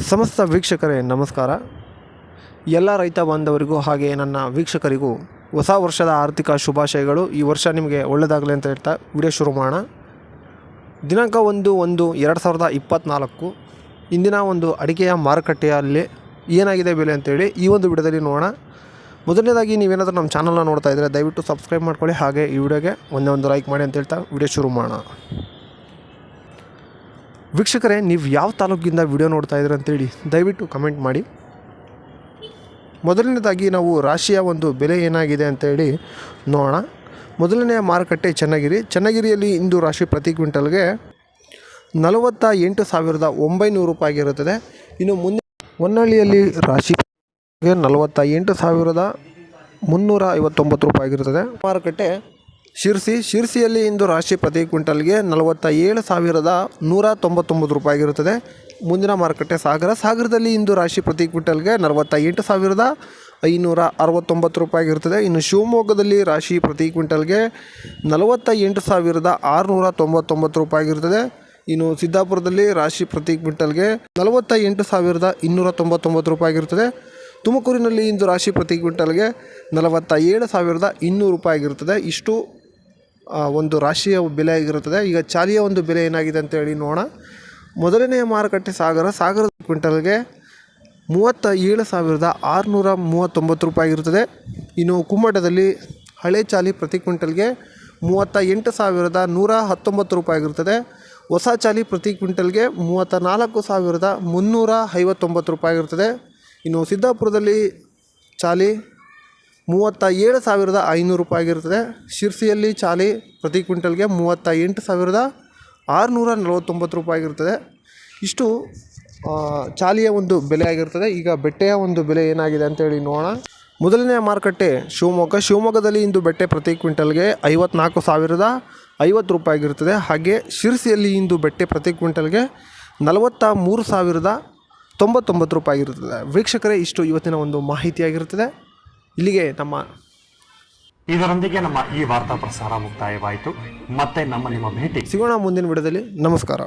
ಸಮಸ್ತ ವೀಕ್ಷಕರೇ, ನಮಸ್ಕಾರ. ಎಲ್ಲ ರೈತ ಬಾಂಧವರಿಗೂ ಹಾಗೆ ನನ್ನ ವೀಕ್ಷಕರಿಗೂ ಹೊಸ ವರ್ಷದ ಆರ್ಥಿಕ ಶುಭಾಶಯಗಳು. ಈ ವರ್ಷ ನಿಮಗೆ ಒಳ್ಳೆಯದಾಗಲಿ ಅಂತ ಹೇಳ್ತಾ ವಿಡಿಯೋ ಶುರು ಮಾಡೋಣ. ದಿನಾಂಕ ಒಂದು ಒಂದು ಎರಡು ಸಾವಿರದ ಇಪ್ಪತ್ತ್ನಾಲ್ಕು ಇಂದಿನ ಒಂದು ಅಡಿಕೆಯ ಮಾರುಕಟ್ಟೆಯಲ್ಲಿ ಏನಾಗಿದೆ ಬೆಲೆ ಅಂತೇಳಿ ಈ ಒಂದು ವಿಡಿಯೋದಲ್ಲಿ ನೋಡೋಣ. ಮೊದಲನೇದಾಗಿ ನೀವೇನಾದರೂ ನಮ್ಮ ಚಾನಲ್ನ ನೋಡ್ತಾ ಇದ್ದರೆ ದಯವಿಟ್ಟು ಸಬ್ಸ್ಕ್ರೈಬ್ ಮಾಡ್ಕೊಳ್ಳಿ. ಹಾಗೆ ಈ ವಿಡಿಯೋಗೆ ಒಂದೇ ಒಂದು ಲೈಕ್ ಮಾಡಿ ಅಂತ ಹೇಳ್ತಾ ವಿಡಿಯೋ ಶುರು ಮಾಡೋಣ. ವೀಕ್ಷಕರೇ, ನೀವು ಯಾವ ತಾಲೂಕಿಂದ ವಿಡಿಯೋ ನೋಡ್ತಾ ಇದ್ದೀರ ಅಂತೇಳಿ ದಯವಿಟ್ಟು ಕಮೆಂಟ್ ಮಾಡಿ. ಮೊದಲನೇದಾಗಿ ನಾವು ರಾಶಿಯ ಒಂದು ಬೆಲೆ ಏನಾಗಿದೆ ಅಂತೇಳಿ ನೋಡೋಣ. ಮೊದಲನೆಯ ಮಾರುಕಟ್ಟೆ ಚೆನ್ನಗಿರಿ. ಚನ್ನಗಿರಿಯಲ್ಲಿ ಇಂದು ರಾಶಿ ಪ್ರತಿ ಕ್ವಿಂಟಲ್ಗೆ ನಲವತ್ತ ಎಂಟು ಸಾವಿರದ ಒಂಬೈನೂರು ರೂಪಾಯಿ ಆಗಿರುತ್ತದೆ ಇನ್ನು ಮುಂದೆ ಹೊನ್ನಳ್ಳಿಯಲ್ಲಿ ರಾಶಿ ನಲವತ್ತ ಎಂಟು ಸಾವಿರದ ಮುನ್ನೂರ ಐವತ್ತೊಂಬತ್ತು ರೂಪಾಯಿ ಆಗಿರುತ್ತದೆ ಮಾರುಕಟ್ಟೆ ಶಿರ್ಸಿ, ಶಿರ್ಸಿಯಲ್ಲಿ ಇಂದು ರಾಶಿ ಪ್ರತಿ ಕ್ವಿಂಟಲ್ಗೆ ನಲವತ್ತ ಏಳು ಸಾವಿರದ ನೂರ ತೊಂಬತ್ತೊಂಬತ್ತು ರೂಪಾಯಿ ಆಗಿರುತ್ತದೆ. ಮುಂದಿನ ಮಾರುಕಟ್ಟೆ ಸಾಗರ, ಸಾಗರದಲ್ಲಿ ಇಂದು ರಾಶಿ ಪ್ರತಿ ಕ್ವಿಂಟಲ್ಗೆ ನಲವತ್ತ ಎಂಟು ಸಾವಿರದ ಐನೂರ ಅರವತ್ತೊಂಬತ್ತು ರೂಪಾಯಿ ಆಗಿರುತ್ತದೆ. ಇನ್ನು ಶಿವಮೊಗ್ಗದಲ್ಲಿ ರಾಶಿ ಪ್ರತಿ ಕ್ವಿಂಟಲ್ಗೆ ನಲವತ್ತ ಎಂಟು ಸಾವಿರದ ಆರುನೂರ ತೊಂಬತ್ತೊಂಬತ್ತು ರೂಪಾಯಿ ಆಗಿರುತ್ತದೆ. ಇನ್ನು ಸಿದ್ದಾಪುರದಲ್ಲಿ ರಾಶಿ ಪ್ರತಿ ಕ್ವಿಂಟಲ್ಗೆ ನಲವತ್ತ ಎಂಟು ಸಾವಿರದ ಇನ್ನೂರ ತೊಂಬತ್ತೊಂಬತ್ತು ರೂಪಾಯಿ ಆಗಿರುತ್ತದೆ. ತುಮಕೂರಿನಲ್ಲಿ ಇಂದು ರಾಶಿ ಪ್ರತಿ ಕ್ವಿಂಟಲ್ಗೆ ನಲವತ್ತ ಏಳು ಸಾವಿರದ ಇನ್ನೂರು ರೂಪಾಯಿ ಆಗಿರುತ್ತದೆ. ಇಷ್ಟು ಒಂದು ರಾಶಿಯ ಬೆಲೆ ಆಗಿರುತ್ತದೆ. ಈಗ ಚಾಲಿಯ ಒಂದು ಬೆಲೆ ಏನಾಗಿದೆ ಅಂತೇಳಿ ನೋಡೋಣ. ಮೊದಲನೆಯ ಮಾರುಕಟ್ಟೆ ಸಾಗರ, ಸಾಗರದ ಕ್ವಿಂಟಲ್ಗೆ ಮೂವತ್ತ ಏಳು ಸಾವಿರದ ಆರುನೂರ ಮೂವತ್ತೊಂಬತ್ತು ರೂಪಾಯಿ ಆಗಿರುತ್ತದೆ. ಇನ್ನು ಕುಮ್ಮಟದಲ್ಲಿ ಹಳೆ ಚಾಲಿ ಪ್ರತಿ ಕ್ವಿಂಟಲ್ಗೆ ಮೂವತ್ತ ಎಂಟು ಸಾವಿರದ ನೂರ ಹತ್ತೊಂಬತ್ತು ರೂಪಾಯಿ ಆಗಿರುತ್ತದೆ. ಹೊಸ ಚಾಲಿ ಪ್ರತಿ ಕ್ವಿಂಟಲ್ಗೆ ಮೂವತ್ತ ನಾಲ್ಕು ಸಾವಿರದ ಮುನ್ನೂರ ಐವತ್ತೊಂಬತ್ತು ರೂಪಾಯಿ ಆಗಿರುತ್ತದೆ. ಇನ್ನು ಸಿದ್ದಾಪುರದಲ್ಲಿ ಚಾಲಿ ಮೂವತ್ತ ಏಳು ಸಾವಿರದ ಐನೂರು ರೂಪಾಯಿ ಆಗಿರುತ್ತದೆ ಶಿರ್ಸಿಯಲ್ಲಿ ಚಾಲಿ ಪ್ರತಿ ಕ್ವಿಂಟಲ್ಗೆ ಮೂವತ್ತ ಎಂಟು ಸಾವಿರದ ಆರುನೂರ ನಲವತ್ತೊಂಬತ್ತು ರೂಪಾಯಿ ಆಗಿರುತ್ತದೆ ಇಷ್ಟು ಚಾಲಿಯ ಒಂದು ಬೆಲೆ ಆಗಿರ್ತದೆ. ಈಗ ಬೆಟ್ಟೆಯ ಒಂದು ಬೆಲೆ ಏನಾಗಿದೆ ಅಂತೇಳಿ ನೋಡೋಣ. ಮೊದಲನೆಯ ಮಾರುಕಟ್ಟೆ ಶಿವಮೊಗ್ಗ. ಶಿವಮೊಗ್ಗದಲ್ಲಿ ಇಂದು ಬೆಟ್ಟೆ ಪ್ರತಿ ಕ್ವಿಂಟಲ್ಗೆ ಐವತ್ನಾಲ್ಕು ಸಾವಿರದ ಐವತ್ತು ರೂಪಾಯಿ ಆಗಿರುತ್ತದೆ ಹಾಗೆ ಶಿರ್ಸಿಯಲ್ಲಿ ಇಂದು ಬೆಟ್ಟೆ ಪ್ರತಿ ಕ್ವಿಂಟಲ್ಗೆ ನಲವತ್ತ ಮೂರು ಸಾವಿರದ ತೊಂಬತ್ತೊಂಬತ್ತು ರೂಪಾಯಿ ಆಗಿರುತ್ತದೆ ವೀಕ್ಷಕರೇ, ಇಷ್ಟು ಇವತ್ತಿನ ಒಂದು ಮಾಹಿತಿಯಾಗಿರುತ್ತದೆ ಇಲ್ಲಿಗೆ ನಮ್ಮ ಇದರೊಂದಿಗೆ ನಮ್ಮ ಈ ವಾರ್ತಾ ಪ್ರಸಾರ ಮುಕ್ತಾಯವಾಯಿತು. ಮತ್ತೆ ನಮ್ಮ ನಿಮ್ಮ ಭೇಟಿ ಸಿಗೋಣ ಮುಂದಿನ ವಿಡಿಯೋದಲ್ಲಿ. ನಮಸ್ಕಾರ.